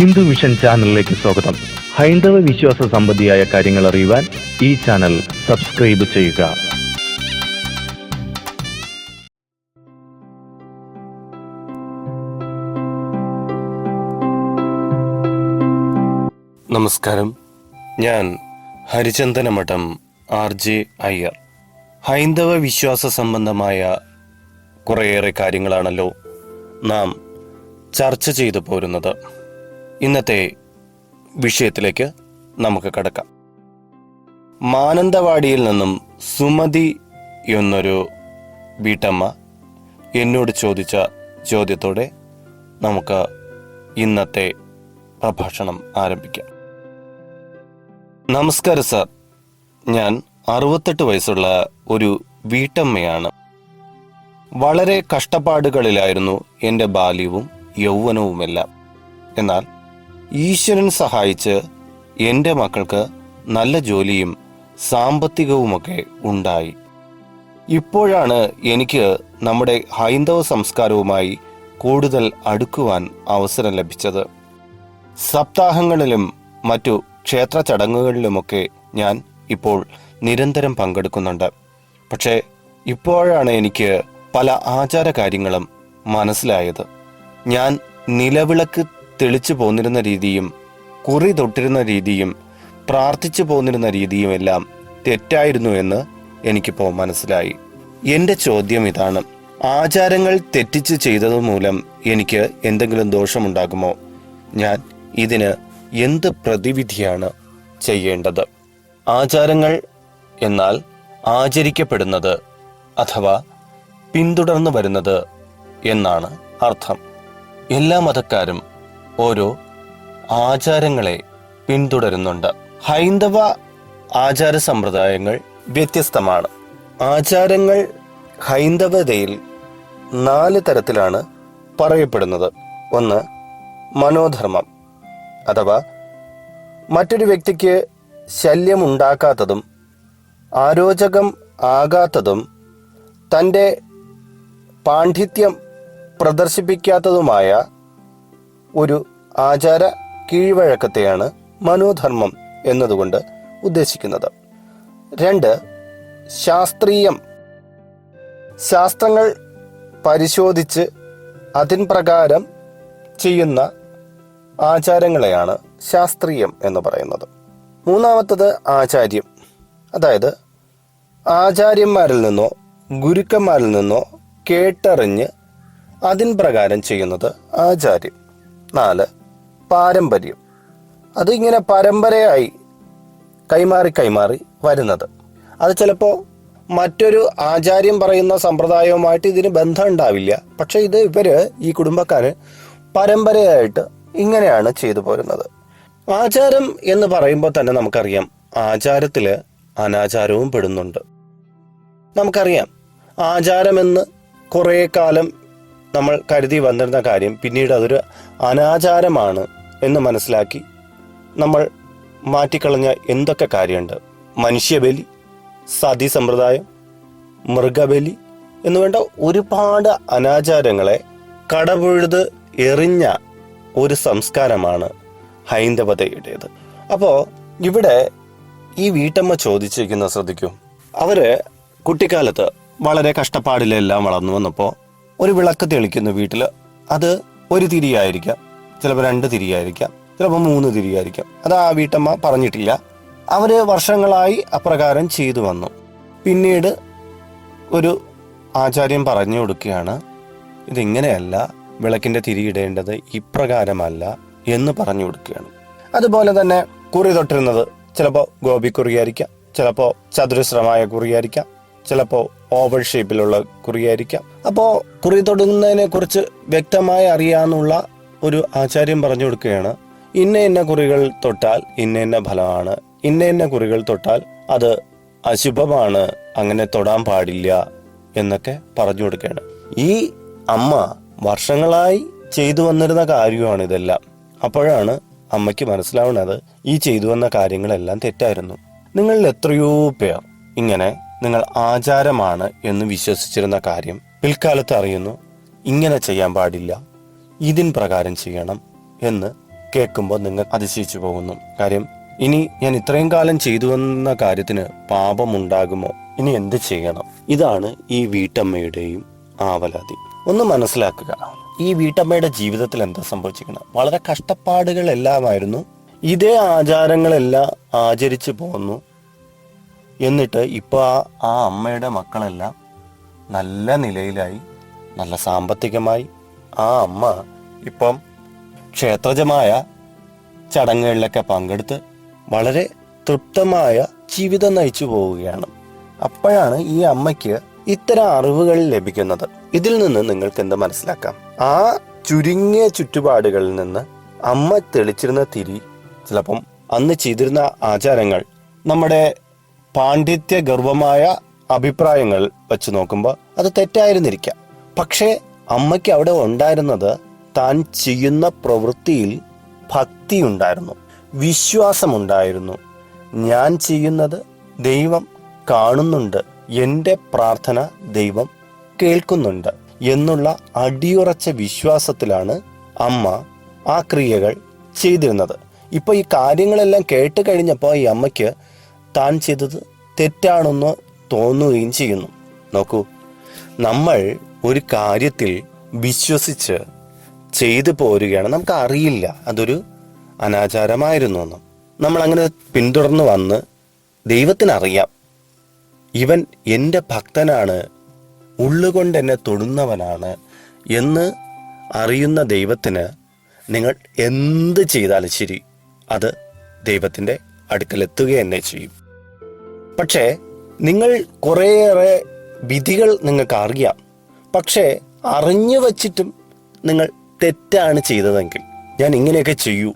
Hindu mission ചാനലിലേക്ക് സ്വാഗതം. ഹൈന്ദവ വിശ്വാസ സംബന്ധിയായ കാര്യങ്ങൾ അറിയുവാൻ ഈ ചാനൽ സബ്സ്ക്രൈബ് ചെയ്യുക. നമസ്കാരം. ഞാൻ ഹരിചന്ദന മഠം ആർ ജെ അയ്യർ. ഹൈന്ദവ വിശ്വാസ സംബന്ധമായ കുറേയേറെ കാര്യങ്ങളാണല്ലോ നാം ചർച്ച ചെയ്തു പോരുന്നത്. ഇന്നത്തെ വിഷയത്തിലേക്ക് നമുക്ക് കടക്കാം. മാനന്തവാടിയിൽ നിന്നും സുമതി എന്നൊരു വീട്ടമ്മ എന്നോട് ചോദിച്ച ചോദ്യത്തോടെ നമുക്ക് ഇന്നത്തെ പ്രഭാഷണം ആരംഭിക്കാം. നമസ്കാരം സർ. ഞാൻ അറുപത്തെട്ട് വയസ്സുള്ള ഒരു വീട്ടമ്മയാണ്. വളരെ കഷ്ടപ്പാടുകളിലായിരുന്നു എന്റെ ബാല്യവും യൗവനവുമെല്ലാം. എന്നാൽ ഈശ്വരൻ സഹായിച്ച് എന്റെ മക്കൾക്ക് നല്ല ജോലിയും സാമ്പത്തികവുമൊക്കെ ഉണ്ടായി. ഇപ്പോഴാണ് എനിക്ക് നമ്മുടെ ഹൈന്ദവ സംസ്കാരവുമായി കൂടുതൽ അടുക്കുവാൻ അവസരം ലഭിച്ചത്. സപ്താഹങ്ങളിലും മറ്റു ക്ഷേത്ര ചടങ്ങുകളിലുമൊക്കെ ഞാൻ ഇപ്പോൾ നിരന്തരം പങ്കെടുക്കുന്നുണ്ട്. പക്ഷേ ഇപ്പോഴാണ് എനിക്ക് പല ആചാര കാര്യങ്ങളും മനസ്സിലായത്. ഞാൻ നിലവിളക്ക് തെളിച്ചു പോന്നിരുന്ന രീതിയും കുറി തൊട്ടിരുന്ന രീതിയും പ്രാർത്ഥിച്ചു പോന്നിരുന്ന രീതിയും എല്ലാം തെറ്റായിരുന്നു എന്ന് എനിക്കിപ്പോൾ മനസ്സിലായി. എന്റെ ചോദ്യം ഇതാണ്. ആചാരങ്ങൾ തെറ്റിച്ച് ചെയ്തത് മൂലം എനിക്ക് എന്തെങ്കിലും ദോഷമുണ്ടാകുമോ? ഞാൻ ഇതിന് എന്ത് പ്രതിവിധിയാണ് ചെയ്യേണ്ടത്? ആചാരങ്ങൾ എന്നാൽ ആചരിക്കപ്പെടുന്നത് അഥവാ പിന്തുടർന്നു വരുന്നത് എന്നാണ് അർത്ഥം. എല്ലാ മതക്കാരും ഓരോ ആചാരങ്ങളെ പിന്തുടരുന്നുണ്ട്. ഹൈന്ദവ ആചാര സമ്പ്രദായങ്ങൾ വ്യത്യസ്തമാണ്. ആചാരങ്ങൾ ഹൈന്ദവതയിൽ നാല് തരത്തിലാണ് പറയപ്പെടുന്നത്. ഒന്ന് മനോധർമ്മം അഥവാ മറ്റൊരു വ്യക്തിക്ക് ശല്യമുണ്ടാക്കാത്തതും ആരോചകം ആകാത്തതും തന്റെ പാണ്ഡിത്യം പ്രദർശിപ്പിക്കാത്തതുമായ ഒരു ആചാര കീഴ്വഴക്കത്തെയാണ് മനോധർമ്മം എന്നതുകൊണ്ട് ഉദ്ദേശിക്കുന്നത്. രണ്ട് ശാസ്ത്രീയം. ശാസ്ത്രങ്ങൾ പരിശോധിച്ച് അതിൻ പ്രകാരം ചെയ്യുന്ന ആചാരങ്ങളെയാണ് ശാസ്ത്രീയം എന്ന് പറയുന്നത്. മൂന്നാമത്തത് ആചാര്യം. അതായത് ആചാര്യന്മാരിൽ നിന്നോ ഗുരുക്കന്മാരിൽ നിന്നോ കേട്ടറിഞ്ഞ് അതിൻ പ്രകാരം ചെയ്യുന്നത് ആചാര്യം. നാല്. പാരമ്പര്യം. അതിങ്ങനെ പരമ്പരയായി കൈമാറി കൈമാറി വരുന്നത്. അത് ചിലപ്പോൾ മറ്റൊരു ആചാര്യം പറയുന്ന സമ്പ്രദായവുമായിട്ട് ഇതിന് ബന്ധം ഉണ്ടാവില്ല. പക്ഷെ ഇത് ഇവർ ഈ കുടുംബക്കാര് പരമ്പരയായിട്ട് ഇങ്ങനെയാണ് ചെയ്തു പോരുന്നത്. ആചാരം എന്ന് പറയുമ്പോൾ തന്നെ നമുക്കറിയാം ആചാരത്തിൽ അനാചാരവും പെടുന്നുണ്ട്. നമുക്കറിയാം ആചാരമെന്ന് കുറേ കാലം നമ്മൾ കരുതി വന്നിരുന്ന കാര്യം പിന്നീട് അതൊരു അനാചാരമാണ് എന്ന് മനസ്സിലാക്കി നമ്മൾ മാറ്റിക്കളഞ്ഞ എന്തൊക്കെ കാര്യമുണ്ട്? മനുഷ്യബലി സതി സമ്പ്രദായം മൃഗബലി എന്നുവേണ്ട ഒരുപാട് അനാചാരങ്ങളെ കടപുഴുത് എറിഞ്ഞ ഒരു സംസ്കാരമാണ് ഹൈന്ദവതയുടേത്. അപ്പോൾ ഇവിടെ ഈ വീട്ടമ്മ ചോദിച്ചിരിക്കുന്ന ശ്രദ്ധിക്കൂ. അവർ കുട്ടിക്കാലത്ത് വളരെ കഷ്ടപ്പാടിലെല്ലാം വളർന്നു വന്നപ്പോൾ ഒരു വിളക്ക് തെളിക്കുന്നു വീട്ടിൽ അത് ഒരു തിരിയായിരിക്കാം. ചിലപ്പോൾ രണ്ട് തിരിയായിരിക്കാം. ചിലപ്പോൾ മൂന്ന് തിരിയായിരിക്കാം. അത് ആ വീട്ടമ്മ പറഞ്ഞിട്ടില്ല. അവർ വർഷങ്ങളായി അപ്രകാരം ചെയ്തു വന്നു. പിന്നീട് ഒരു ആചാര്യം പറഞ്ഞു കൊടുക്കുകയാണ് ഇതിങ്ങനെയല്ല വിളക്കിന്റെ തിരിയിടേണ്ടത് ഇപ്രകാരമല്ല എന്ന് പറഞ്ഞു കൊടുക്കുകയാണ്. അതുപോലെ തന്നെ കുറി തൊട്ടിരുന്നത് ചിലപ്പോൾ ഗോപിക്കുറിയായിരിക്കാം ചിലപ്പോൾ ചതുരശ്രമായ കുറിയായിരിക്കാം ചിലപ്പോൾ ഓവൽ ഷേപ്പിലുള്ള കുറിയായിരിക്കാം. അപ്പോൾ കുറി തൊടുന്നതിനെ കുറിച്ച് വ്യക്തമായി അറിയാമെന്നുള്ള ഒരു ആചാര്യം പറഞ്ഞു കൊടുക്കുകയാണ്. ഇന്ന ഇന്ന കുറികൾ തൊട്ടാൽ ഇന്ന ഇന്ന ഫലമാണ്. ഇന്ന ഇന്ന കുറികൾ തൊട്ടാൽ അത് അശുഭമാണ്. അങ്ങനെ തൊടാൻ പാടില്ല എന്നൊക്കെ പറഞ്ഞു കൊടുക്കുകയാണ്. ഈ അമ്മ വർഷങ്ങളായി ചെയ്തു വന്നിരുന്ന കാര്യമാണ് ഇതെല്ലാം. അപ്പോഴാണ് അമ്മയ്ക്ക് മനസ്സിലാവുന്നത് ഈ ചെയ്തു വന്ന കാര്യങ്ങളെല്ലാം തെറ്റായിരുന്നു. നിങ്ങളിൽ എത്രയോ പേർ ഇങ്ങനെ നിങ്ങൾ ആചാരമാണ് എന്ന് വിശ്വസിച്ചിരുന്ന കാര്യം പിൽക്കാലത്ത് അറിയുന്നു. ഇങ്ങനെ ചെയ്യാൻ പാടില്ല. ഇതിൻ പ്രകാരം ചെയ്യണം എന്ന് കേൾക്കുമ്പോൾ നിങ്ങൾ അതിശയിച്ചു പോകുന്നു. കാര്യം ഇനി ഞാൻ ഇത്രയും കാലം ചെയ്തു വന്ന കാര്യത്തിന് പാപമുണ്ടാകുമോ? ഇനി എന്ത് ചെയ്യണം? ഇതാണ് ഈ വീട്ടമ്മയുടെയും ആവലാതി. ഒന്ന് മനസ്സിലാക്കുക. ഈ വീട്ടമ്മയുടെ ജീവിതത്തിൽ എന്താ സംഭവിച്ചിരിക്കുന്നത്? വളരെ കഷ്ടപ്പാടുകളെല്ലാമായിരുന്നു. ഇതേ ആചാരങ്ങളെല്ലാം ആചരിച്ചു പോന്നു. എന്നിട്ട് ഇപ്പോൾ ആ ആ അമ്മയുടെ മക്കളെല്ലാം നല്ല നിലയിലായി നല്ല സാമ്പത്തികമായി. ആ അമ്മ ഇപ്പം ക്ഷേത്രജമായ ചടങ്ങുകളിലൊക്കെ പങ്കെടുത്ത് വളരെ തൃപ്തമായ ജീവിതം നയിച്ചു പോവുകയാണ്. അപ്പോഴാണ് ഈ അമ്മയ്ക്ക് ഇത്തരം അറിവുകൾ ലഭിക്കുന്നത്. ഇതിൽ നിന്ന് നിങ്ങൾക്ക് എന്ത് മനസ്സിലാക്കാം? ആ ചുരുങ്ങിയ ചുറ്റുപാടുകളിൽ നിന്ന് അമ്മ തെളിച്ചിരുന്ന തിരി ചിലപ്പം അന്ന് ചെയ്തിരുന്ന ആചാരങ്ങൾ നമ്മുടെ പാണ്ഡിത്യ ഗർവമായ അഭിപ്രായങ്ങൾ വെച്ച് നോക്കുമ്പോൾ അത് തെറ്റായിരുന്നിരിക്കാം. പക്ഷേ അമ്മയ്ക്ക് അവിടെ ഉണ്ടായിരുന്നത് താൻ ചെയ്യുന്ന പ്രവൃത്തിയിൽ ഭക്തി ഉണ്ടായിരുന്നു വിശ്വാസമുണ്ടായിരുന്നു. ഞാൻ ചെയ്യുന്നത് ദൈവം കാണുന്നുണ്ട് എന്റെ പ്രാർത്ഥന ദൈവം കേൾക്കുന്നുണ്ട് എന്നുള്ള അടിയുറച്ച വിശ്വാസത്തിലാണ് അമ്മ ആ ക്രിയകൾ ചെയ്തിരുന്നത്. ഇപ്പൊ ഈ കാര്യങ്ങളെല്ലാം കേട്ട് കഴിഞ്ഞപ്പോൾ ഈ അമ്മയ്ക്ക് താൻ ചെയ്തത് തെറ്റാണെന്ന് തോന്നുകയും ചെയ്യുന്നു. നോക്കൂ നമ്മൾ ഒരു കാര്യത്തിൽ വിശ്വസിച്ച് ചെയ്തു പോരുകയാണ് നമുക്ക് അറിയില്ല അതൊരു അനാചാരമായിരുന്നു എന്ന്. നമ്മൾ അങ്ങനെ പിന്തുടർന്ന് വന്ന് ദൈവത്തിനറിയാം. ഇവൻ എന്റെ ഭക്തനാണ് ഉള്ളുകൊണ്ട് എന്നെ തൊടുന്നവനാണ് എന്ന് അറിയുന്ന ദൈവത്തിന് നിങ്ങൾ എന്ത് ചെയ്താലും ശരി അത് ദൈവത്തിന്റെ അടുക്കലെത്തുക തന്നെ ചെയ്യും. പക്ഷേ നിങ്ങൾ കുറേയേറെ വിധികൾ നിങ്ങൾക്ക് അറിയാം. പക്ഷേ അറിഞ്ഞു വച്ചിട്ടും നിങ്ങൾ തെറ്റാണ് ചെയ്തതെങ്കിൽ ഞാൻ ഇങ്ങനെയൊക്കെ ചെയ്യൂ.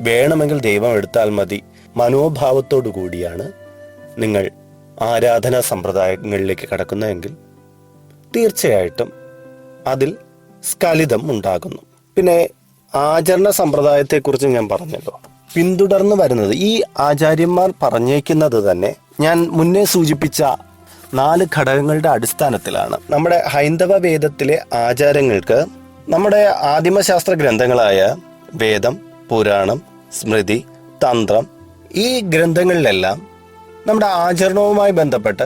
വേണമെങ്കിൽ ദൈവം എടുത്താൽ മതി. മനോഭാവത്തോടു കൂടിയാണ് നിങ്ങൾ ആരാധനാ സമ്പ്രദായങ്ങളിലേക്ക് കടക്കുന്നതെങ്കിൽ തീർച്ചയായിട്ടും അതിൽ സ്കലിതം ഉണ്ടാകുന്നു. പിന്നെ ആചരണ സമ്പ്രദായത്തെക്കുറിച്ച് ഞാൻ പറഞ്ഞല്ലോ. പിന്തുടർന്ന് വരുന്നത് ഈ ആചാര്യന്മാർ പറഞ്ഞേക്കുന്നത് തന്നെ ഞാൻ മുന്നേ സൂചിപ്പിച്ച നാല് ഘടകങ്ങളുടെ അടിസ്ഥാനത്തിലാണ്. നമ്മുടെ ഹൈന്ദവ വേദത്തിലെ ആചാരങ്ങൾക്ക് നമ്മുടെ ആദിമശാസ്ത്ര ഗ്രന്ഥങ്ങളായ വേദം പുരാണം സ്മൃതി തന്ത്രം ഈ ഗ്രന്ഥങ്ങളിലെല്ലാം നമ്മുടെ ആചരണവുമായി ബന്ധപ്പെട്ട്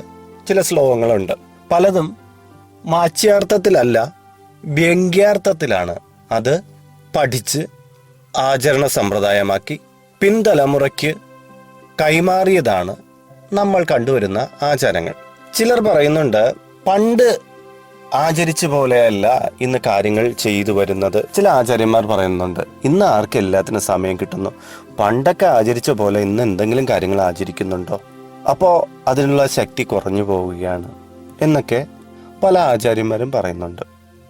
ചില ശ്ലോകങ്ങളുണ്ട്. പലതും മാച്യാർത്ഥത്തിലല്ല വ്യംഗ്യാർത്ഥത്തിലാണ്. അത് പഠിച്ച് ആചരണ സമ്പ്രദായമാക്കി പിൻതലമുറയ്ക്ക് കൈമാറിയതാണ് നമ്മൾ കണ്ടുവരുന്ന ആചാരങ്ങൾ. ചിലർ പറയുന്നുണ്ട് പണ്ട് ആചരിച്ച പോലെയല്ല ഇന്ന് കാര്യങ്ങൾ ചെയ്തു വരുന്നത്. ചില ആചാര്യന്മാർ പറയുന്നുണ്ട് ഇന്ന് ആർക്ക് എല്ലാത്തിനും സമയം കിട്ടുന്നു. പണ്ടൊക്കെ ആചരിച്ച പോലെ ഇന്ന് എന്തെങ്കിലും കാര്യങ്ങൾ ആചരിക്കുന്നുണ്ടോ? അപ്പോൾ അതിനുള്ള ശക്തി കുറഞ്ഞു പോവുകയാണ്. എന്നൊക്കെ പല ആചാര്യന്മാരും പറയുന്നുണ്ട്.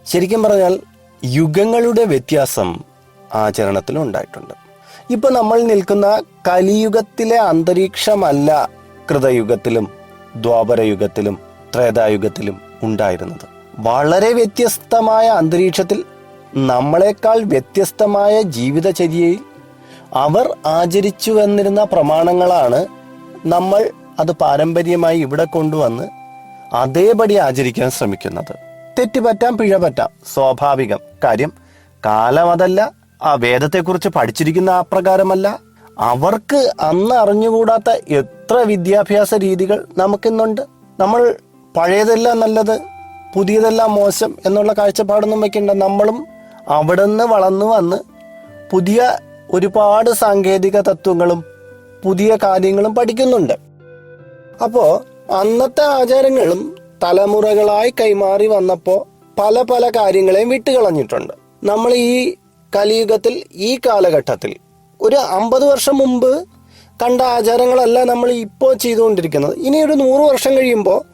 ശരിക്കും പറഞ്ഞാൽ യുഗങ്ങളുടെ വ്യത്യാസം ആചരണത്തിലും ഉണ്ടായിട്ടുണ്ട്. ഇപ്പൊ നമ്മൾ നിൽക്കുന്ന കലിയുഗത്തിലെ അന്തരീക്ഷമല്ല കൃതയുഗത്തിലും ദ്വാപരയുഗത്തിലും ത്രേതായുഗത്തിലും ഉണ്ടായിരുന്നത്. വളരെ വ്യത്യസ്തമായ അന്തരീക്ഷത്തിൽ നമ്മളെക്കാൾ വ്യത്യസ്തമായ ജീവിതചര്യയിൽ അവർ ആചരിച്ചു വന്നിരുന്ന പ്രമാണങ്ങളാണ് നമ്മൾ അത് പാരമ്പര്യമായി ഇവിടെ കൊണ്ടുവന്ന് അതേപടി ആചരിക്കാൻ ശ്രമിക്കുന്നത്. തെറ്റുപറ്റാം പിഴ പറ്റാം സ്വാഭാവികം കാര്യം. കാലം അതല്ല ആ വേദത്തെക്കുറിച്ച് പഠിച്ചിരിക്കുന്ന ആ പ്രകാരമല്ല. അവർക്ക് അന്ന് അറിഞ്ഞുകൂടാത്ത എത്ര വിദ്യാഭ്യാസ രീതികൾ നമുക്കിന്നുണ്ട്. നമ്മൾ പഴയതെല്ലാം നല്ലത് പുതിയതെല്ലാം മോശം എന്നുള്ള കാഴ്ചപ്പാടൊന്നും വെക്കണ്ട നമ്മളും അവിടെ നിന്ന് വളർന്നു വന്ന് പുതിയ ഒരുപാട് സാങ്കേതിക തത്വങ്ങളും പുതിയ കാര്യങ്ങളും പഠിക്കുന്നുണ്ട്. അപ്പോൾ അന്നത്തെ ആചാരങ്ങളും തലമുറകളായി കൈമാറി വന്നപ്പോൾ പല പല കാര്യങ്ങളെയും വിട്ടുകളഞ്ഞിട്ടുണ്ട്. നമ്മൾ ഈ കലിയുഗത്തിൽ ഈ കാലഘട്ടത്തിൽ ഒരു അമ്പത് വർഷം മുമ്പ് കണ്ട ആചാരങ്ങളല്ല നമ്മൾ ഇപ്പോൾ ചെയ്തുകൊണ്ടിരിക്കുന്നത്. ഇനി ഒരു നൂറ് വർഷം കഴിയുമ്പോൾ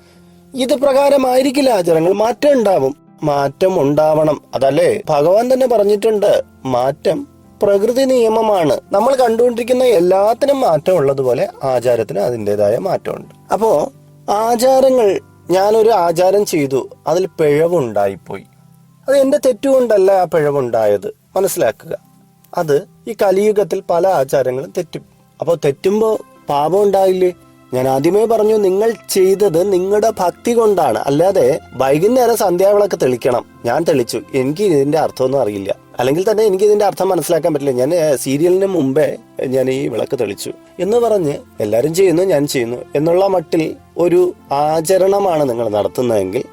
ഇത് പ്രകാരമായിരിക്കില്ല ആചാരങ്ങൾ. മാറ്റം ഉണ്ടാവും. മാറ്റം ഉണ്ടാവണം. അതല്ലേ? ഭഗവാൻ തന്നെ പറഞ്ഞിട്ടുണ്ട് മാറ്റം പ്രകൃതി നിയമമാണ്. നമ്മൾ കണ്ടുകൊണ്ടിരിക്കുന്ന എല്ലാത്തിനും മാറ്റം ഉള്ളതുപോലെ ആചാരത്തിന് അതിന്റെതായ മാറ്റമുണ്ട്. അപ്പോൾ ആചാരങ്ങൾ ഞാനൊരു ആചാരം ചെയ്തു. അതിൽ പിഴവുണ്ടായിപ്പോയി. അത് എന്റെ തെറ്റുകൊണ്ടല്ല ആ പിഴവുണ്ടായത്. മനസ്സിലാക്കുക. അത് ഈ കലിയുഗത്തിൽ പല ആചാരങ്ങളും തെറ്റും. അപ്പോൾ തെറ്റുമ്പോൾ പാപം ഉണ്ടായില്ലേ? ഞാൻ ആദ്യമേ പറഞ്ഞു നിങ്ങൾ ചെയ്തത് നിങ്ങളുടെ ഭക്തി കൊണ്ടാണ്. അല്ലാതെ വൈകുന്നേരം സന്ധ്യാവിളക്ക് തെളിക്കണം. ഞാൻ തെളിച്ചു. എനിക്ക് ഇതിന്റെ അർത്ഥമൊന്നും അറിയില്ല. അല്ലെങ്കിൽ തന്നെ എനിക്ക് ഇതിന്റെ അർത്ഥം മനസ്സിലാക്കാൻ പറ്റില്ല. ഞാൻ സീരിയലിന് മുമ്പേ ഞാൻ ഈ വിളക്ക് തെളിച്ചു. എന്ന് പറഞ്ഞ് എല്ലാവരും ചെയ്യുന്നു ഞാൻ ചെയ്യുന്നു എന്നുള്ള മട്ടിൽ ഒരു ആചരണമാണ് നിങ്ങൾ നടത്തുന്നതെങ്കിൽ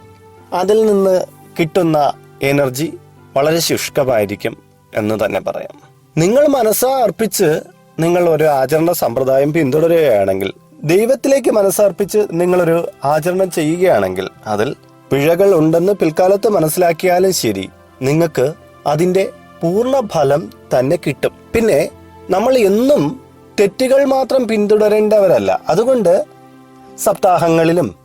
അതിൽ നിന്ന് കിട്ടുന്ന എനർജി വളരെ ശുഷ്കമായിരിക്കും. എന്ന് തന്നെ പറയാം. നിങ്ങൾ മനസ്സാ അർപ്പിച്ച് നിങ്ങൾ ഒരു ആചരണ സമ്പ്രദായം പിന്തുടരുകയാണെങ്കിൽ ദൈവത്തിലേക്ക് മനസ്സർപ്പിച്ച് നിങ്ങളൊരു ആചരണം ചെയ്യുകയാണെങ്കിൽ അതിൽ പിഴകൾ ഉണ്ടെന്ന് പിൽക്കാലത്ത് മനസ്സിലാക്കിയാലും ശരി നിങ്ങൾക്ക് അതിന്റെ പൂർണ ഫലം തന്നെ കിട്ടും. പിന്നെ നമ്മൾ എന്നും തെറ്റുകൾ മാത്രം പിന്തുടരേണ്ടവരല്ല. അതുകൊണ്ട് സപ്താഹങ്ങളിലും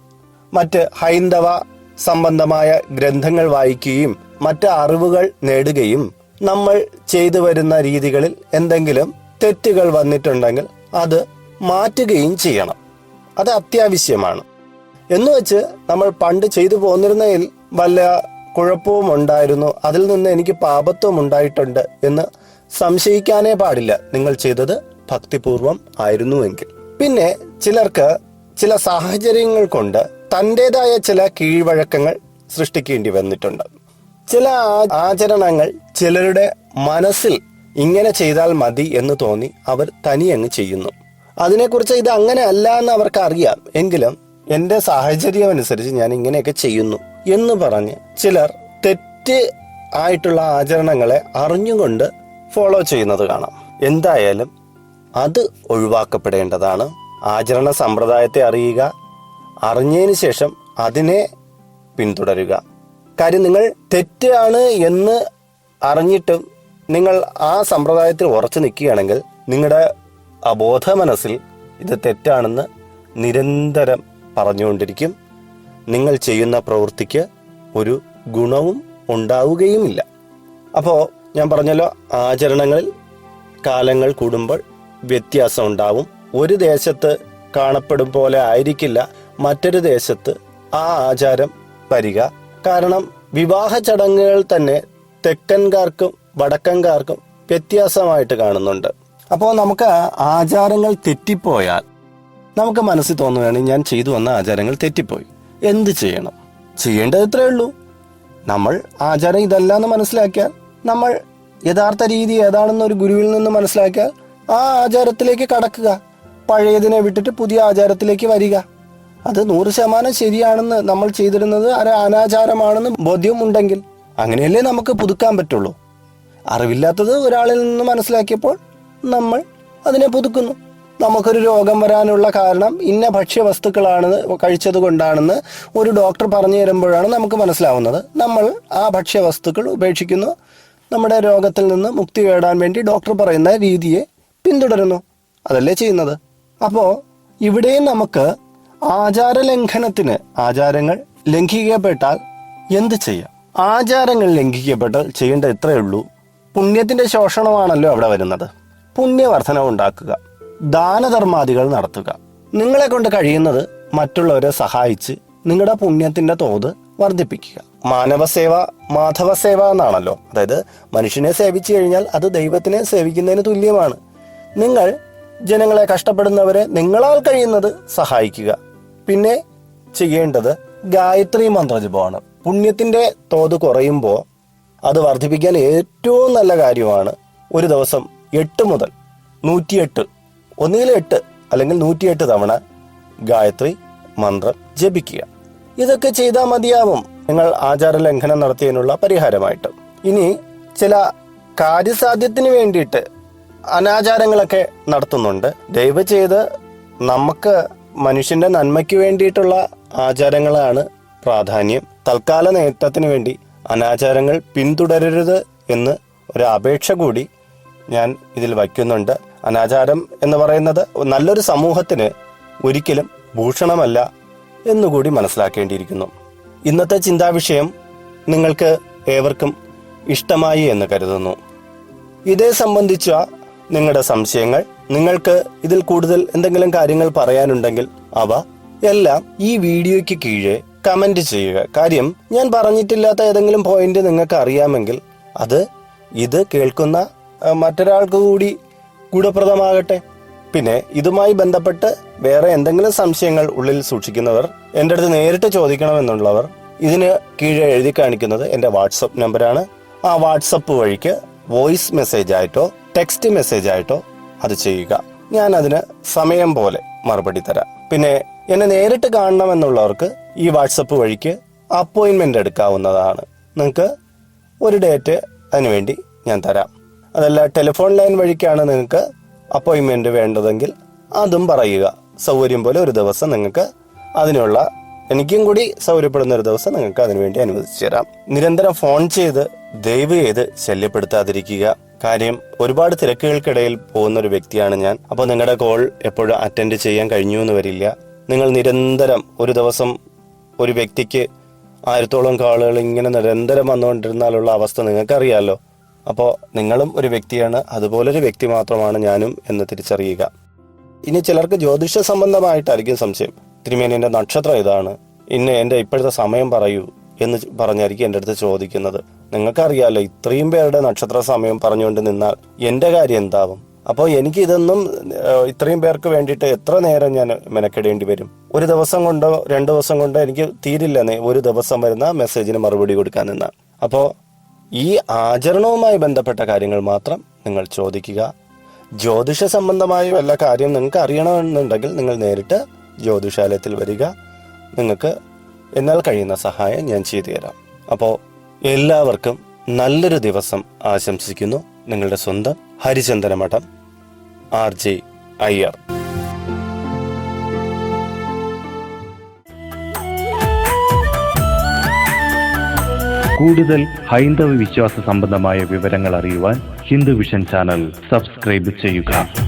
മറ്റ് ഹൈന്ദവ സംബന്ധമായ ഗ്രന്ഥങ്ങൾ വായിക്കുകയും മറ്റ് അറിവുകൾ നേടുകയും നമ്മൾ ചെയ്തു വരുന്ന രീതികളിൽ എന്തെങ്കിലും തെറ്റുകൾ വന്നിട്ടുണ്ടെങ്കിൽ അത് മാറ്റുകയും ചെയ്യണം. അത് അത്യാവശ്യമാണ്. എന്ന് വെച്ച് നമ്മൾ പണ്ട് ചെയ്തു പോന്നിരുന്നതിൽ വല്ല കുഴപ്പവും ഉണ്ടായിരുന്നു? അതിൽ നിന്ന് എനിക്ക് പാപത്വം ഉണ്ടായിട്ടുണ്ട് എന്ന് സംശയിക്കാനേ പാടില്ല. നിങ്ങൾ ചെയ്തത് ഭക്തിപൂർവം ആയിരുന്നുവെങ്കിൽ. പിന്നെ ചിലർക്ക് ചില സാഹചര്യങ്ങൾ കൊണ്ട് തന്റെതായ ചില കീഴ്വഴക്കങ്ങൾ സൃഷ്ടിക്കേണ്ടി വന്നിട്ടുണ്ട്. ചില ആചരണങ്ങൾ ചിലരുടെ മനസ്സിൽ ഇങ്ങനെ ചെയ്താൽ മതി എന്ന് തോന്നി അവർ തനിയങ്ങ് ചെയ്യുന്നു. അതിനെക്കുറിച്ച് ഇത് അങ്ങനെ അല്ല എന്ന് അവർക്ക് അറിയാം എങ്കിലും എന്റെ സാഹചര്യം അനുസരിച്ച് ഞാൻ ഇങ്ങനെയൊക്കെ ചെയ്യുന്നു എന്ന് പറഞ്ഞ് ചിലർ തെറ്റ് ആയിട്ടുള്ള ആചരണങ്ങളെ അറിഞ്ഞുകൊണ്ട് ഫോളോ ചെയ്യുന്നത് കാണാം. എന്തായാലും അത് ഒഴിവാക്കപ്പെടേണ്ടതാണ്. ആചരണ സമ്പ്രദായത്തെ അറിയുക അറിഞ്ഞതിന് ശേഷം അതിനെ പിന്തുടരുക. കാര്യം നിങ്ങൾ തെറ്റാണ് എന്ന് അറിഞ്ഞിട്ടും നിങ്ങൾ ആ സമ്പ്രദായത്തിൽ ഉറച്ചു നിൽക്കുകയാണെങ്കിൽ നിങ്ങളുടെ അബോധ മനസ്സിൽ ഇത് തെറ്റാണെന്ന് നിരന്തരം പറഞ്ഞുകൊണ്ടിരിക്കും. നിങ്ങൾ ചെയ്യുന്ന പ്രവൃത്തിക്ക് ഒരു ഗുണവും ഉണ്ടാവുകയുമില്ല. അപ്പോൾ ഞാൻ പറഞ്ഞല്ലോ ആചരണങ്ങളിൽ കാലങ്ങൾ കൂടുമ്പോൾ വ്യത്യാസം ഉണ്ടാവും. ഒരു ദേശത്ത് കാണപ്പെടും പോലെ ആയിരിക്കില്ല മറ്റൊരു ദേശത്ത് ആ ആചാരം വരിക. കാരണം വിവാഹ ചടങ്ങുകൾ തന്നെ തെക്കൻകാർക്കും വടക്കൻകാർക്കും വ്യത്യാസമായിട്ട് കാണുന്നുണ്ട്. അപ്പോൾ നമുക്ക് ആചാരങ്ങൾ തെറ്റിപ്പോയാൽ നമുക്ക് മനസ്സിൽ തോന്നുകയാണ് ഞാൻ ചെയ്തു വന്ന ആചാരങ്ങൾ തെറ്റിപ്പോയി. എന്ത് ചെയ്യണം? ചെയ്യേണ്ടത് ഇത്രയേ ഉള്ളൂ. നമ്മൾ ആചാരം ഇതല്ല എന്ന് മനസ്സിലാക്കിയാൽ നമ്മൾ യഥാർത്ഥ രീതി ഏതാണെന്ന് ഒരു ഗുരുവിൽ നിന്ന് മനസ്സിലാക്കിയാൽ ആ ആചാരത്തിലേക്ക് കടക്കുക. പഴയതിനെ വിട്ടിട്ട് പുതിയ ആചാരത്തിലേക്ക് വരിക. അത് നൂറ് ശതമാനം ശരിയാണെന്ന് നമ്മൾ ചെയ്തിരുന്നത് ഒരു അനാചാരമാണെന്ന് ബോധ്യം ഉണ്ടെങ്കിൽ അങ്ങനെയല്ലേ നമുക്ക് പുതുക്കാൻ പറ്റുള്ളൂ. അറിവില്ലാത്തത് ഒരാളിൽ നിന്ന് മനസ്സിലാക്കിയപ്പോൾ നമ്മൾ അതിനെ പുതുക്കുന്നു. നമുക്കൊരു രോഗം വരാനുള്ള കാരണം ഇന്ന ഭക്ഷ്യവസ്തുക്കളാണ് കഴിച്ചത് കൊണ്ടാണെന്ന് ഒരു ഡോക്ടർ പറഞ്ഞു തരുമ്പോഴാണ് നമുക്ക് മനസ്സിലാവുന്നത്. നമ്മൾ ആ ഭക്ഷ്യവസ്തുക്കൾ ഉപേക്ഷിക്കുന്നു. നമ്മുടെ രോഗത്തിൽ നിന്ന് മുക്തി നേടാൻ വേണ്ടി ഡോക്ടർ പറയുന്ന രീതിയെ പിന്തുടരുന്നു. അതല്ലേ ചെയ്യുന്നത്. അപ്പോൾ ഇവിടെയും നമുക്ക് ആചാര ലംഘനത്തിന് ആചാരങ്ങൾ ലംഘിക്കപ്പെട്ടാൽ എന്ത് ചെയ്യാം? ആചാരങ്ങൾ ലംഘിക്കപ്പെട്ടാൽ ചെയ്യേണ്ട ഇത്രയേ ഉള്ളൂ. പുണ്യത്തിന്റെ ശോഷണമാണല്ലോ അവിടെ വരുന്നത്. പുണ്യവർധന ഉണ്ടാക്കുക. ദാനധർമാദികൾ നടത്തുക. നിങ്ങളെ കൊണ്ട് കഴിയുന്നത് മറ്റുള്ളവരെ സഹായിച്ച് നിങ്ങളുടെ പുണ്യത്തിന്റെ തോത് വർദ്ധിപ്പിക്കുക. മാനവസേവ മാധവസേവ എന്നാണല്ലോ. അതായത് മനുഷ്യനെ സേവിച്ചു കഴിഞ്ഞാൽ അത് ദൈവത്തിനെ സേവിക്കുന്നതിന് തുല്യമാണ്. നിങ്ങൾ ജനങ്ങളെ കഷ്ടപ്പെടുന്നവരെ നിങ്ങളാൽ കഴിയുന്നത് സഹായിക്കുക. പിന്നെ ചെയ്യേണ്ടത് ഗായത്രി മന്ത്രജപമാണ്. പുണ്യത്തിന്റെ തോത് കുറയുമ്പോൾ അത് വർദ്ധിപ്പിക്കാൻ ഏറ്റവും നല്ല കാര്യമാണ് ഒരു ദിവസം എട്ട് മുതൽ നൂറ്റിയെട്ട് ഒന്നുകിൽ എട്ട് അല്ലെങ്കിൽ നൂറ്റിയെട്ട് തവണ ഗായത്രി മന്ത്രം ജപിക്കുക. ഇതൊക്കെ ചെയ്താൽ മതിയാവും. നിങ്ങൾ ആചാര ലംഘനം നടത്തിയതിനുള്ള പരിഹാരമായിട്ട്. ഇനി ചില കാര്യസാധ്യത്തിന് വേണ്ടിയിട്ട് അനാചാരങ്ങളൊക്കെ നടത്തുന്നുണ്ട്. ദയവ് ചെയ്ത് നമുക്ക് മനുഷ്യന്റെ നന്മയ്ക്ക് വേണ്ടിയിട്ടുള്ള ആചാരങ്ങളാണ് പ്രാധാന്യം. തൽക്കാല നേട്ടത്തിന് വേണ്ടി അനാചാരങ്ങൾ പിന്തുടരരുത് എന്ന് ഒരു അപേക്ഷ കൂടി ഞാൻ ഇതിൽ വയ്ക്കുന്നുണ്ട്. അനാചാരം എന്ന് പറയുന്നത് നല്ലൊരു സമൂഹത്തിന് ഒരിക്കലും ഭൂഷണമല്ല എന്നുകൂടി മനസ്സിലാക്കേണ്ടിയിരിക്കുന്നു. ഇന്നത്തെ ചിന്താവിഷയം നിങ്ങൾക്ക് ഏവർക്കും ഇഷ്ടമായി എന്ന് കരുതുന്നു. ഇതേ സംബന്ധിച്ച നിങ്ങളുടെ സംശയങ്ങൾ നിങ്ങൾക്ക് ഇതിൽ കൂടുതൽ എന്തെങ്കിലും കാര്യങ്ങൾ പറയാനുണ്ടെങ്കിൽ അവ എല്ലാം ഈ വീഡിയോയ്ക്ക് കീഴെ കമന്റ് ചെയ്യുക. കാര്യം ഞാൻ പറഞ്ഞിട്ടില്ലാത്ത ഏതെങ്കിലും പോയിന്റ് നിങ്ങൾക്ക് അറിയാമെങ്കിൽ അത് ഇത് കേൾക്കുന്ന മറ്റൊരാൾക്ക് കൂടി ഗുണപ്രദമാകട്ടെ. പിന്നെ ഇതുമായി ബന്ധപ്പെട്ട് വേറെ എന്തെങ്കിലും സംശയങ്ങൾ ഉള്ളിൽ സൂക്ഷിക്കുന്നവർ എന്റെ അടുത്ത് നേരിട്ട് ചോദിക്കണമെന്നുള്ളവർ ഇതിന് കീഴെ എഴുതി കാണിക്കുന്നത് എന്റെ വാട്സപ്പ് നമ്പറാണ് ആ വാട്സപ്പ് വഴിക്ക് വോയിസ് മെസ്സേജ് ആയിട്ടോ ടെക്സ്റ്റ് മെസ്സേജ് ആയിട്ടോ അത് ചെയ്യുക. ഞാൻ അതിന് സമയം പോലെ മറുപടി തരാം. പിന്നെ എന്നെ നേരിട്ട് കാണണമെന്നുള്ളവർക്ക് ഈ വാട്സപ്പ് വഴിക്ക് അപ്പോയിൻമെന്റ് എടുക്കാവുന്നതാണ്. നിങ്ങൾക്ക് ഒരു ഡേറ്റ് അതിനുവേണ്ടി ഞാൻ തരാം. അതല്ല ടെലിഫോൺ ലൈൻ വഴിക്കാണ് നിങ്ങൾക്ക് അപ്പോയിൻമെന്റ് വേണ്ടതെങ്കിൽ അതും പറയുക. സൗകര്യം പോലെ ഒരു ദിവസം നിങ്ങൾക്ക് അതിനുള്ള എനിക്കും കൂടി സൗകര്യപ്പെടുന്ന ഒരു ദിവസം നിങ്ങൾക്ക് അതിനുവേണ്ടി അനുവദിച്ചു തരാം. നിരന്തരം ഫോൺ ചെയ്ത് ദയവ് ചെയ്ത് ശല്യപ്പെടുത്താതിരിക്കുക. കാര്യം ഒരുപാട് തിരക്കുകൾക്കിടയിൽ പോകുന്ന ഒരു വ്യക്തിയാണ് ഞാൻ. അപ്പോൾ നിങ്ങളുടെ കോൾ എപ്പോഴും അറ്റൻഡ് ചെയ്യാൻ കഴിഞ്ഞു എന്ന് വരില്ല. നിങ്ങൾ നിരന്തരം ഒരു ദിവസം ഒരു വ്യക്തിക്ക് ആയിരത്തോളം കാളുകൾ ഇങ്ങനെ നിരന്തരം വന്നുകൊണ്ടിരുന്നാലുള്ള അവസ്ഥ നിങ്ങൾക്കറിയാലോ. അപ്പോൾ നിങ്ങളും ഒരു വ്യക്തിയാണ് അതുപോലൊരു വ്യക്തി മാത്രമാണ് ഞാനും എന്ന് തിരിച്ചറിയുക. ഇനി ചിലർക്ക് ജ്യോതിഷ സംബന്ധമായിട്ടായിരിക്കും സംശയം. തിരുമേനിന്റെ നക്ഷത്രം ഇതാണ്. ഇന്ന് എന്റെ ഇപ്പോഴത്തെ സമയം പറയൂ. എന്ന് പറഞ്ഞായിരിക്കും എന്റെ അടുത്ത് ചോദിക്കുന്നത്. നിങ്ങൾക്കറിയാലോ ഇത്രയും പേരുടെ നക്ഷത്ര സമയം പറഞ്ഞുകൊണ്ട് നിന്നാൽ എന്റെ കാര്യം എന്താവും? അപ്പോൾ എനിക്ക് ഇതൊന്നും ഇത്രയും പേർക്ക് വേണ്ടിയിട്ട് എത്ര നേരം ഞാൻ മെനക്കെടേണ്ടി വരും? ഒരു ദിവസം കൊണ്ടോ രണ്ട് ദിവസം കൊണ്ടോ എനിക്ക് തീരില്ല. ഒരു ദിവസം വരുന്ന മെസ്സേജിന് മറുപടി കൊടുക്കാൻ നിന്നാൽ. അപ്പോൾ ഈ ആചരണവുമായി ബന്ധപ്പെട്ട കാര്യങ്ങൾ മാത്രം നിങ്ങൾ ചോദിക്കുക. ജ്യോതിഷ സംബന്ധമായ വല്ല കാര്യം നിങ്ങൾക്ക് അറിയണമെന്നുണ്ടെങ്കിൽ നിങ്ങൾ നേരിട്ട് ജ്യോതിഷാലയത്തിൽ വരിക. നിങ്ങൾക്ക് എന്നാൽ കഴിയുന്ന സഹായം ഞാൻ ചെയ്തു തരാം അപ്പോൾ എല്ലാവർക്കും നല്ലൊരു ദിവസം ആശംസിക്കുന്നു നിങ്ങളുടെ സ്വന്തം ഹരിചന്ദന മഠം ആർ ജെ അയ്യർ. കൂടുതൽ ഹൈന്ദവ വിശ്വാസ സംബന്ധമായ വിവരങ്ങൾ അറിയുവാൻ ഹിന്ദു വിഷൻ ചാനൽ സബ്സ്ക്രൈബ് ചെയ്യുക.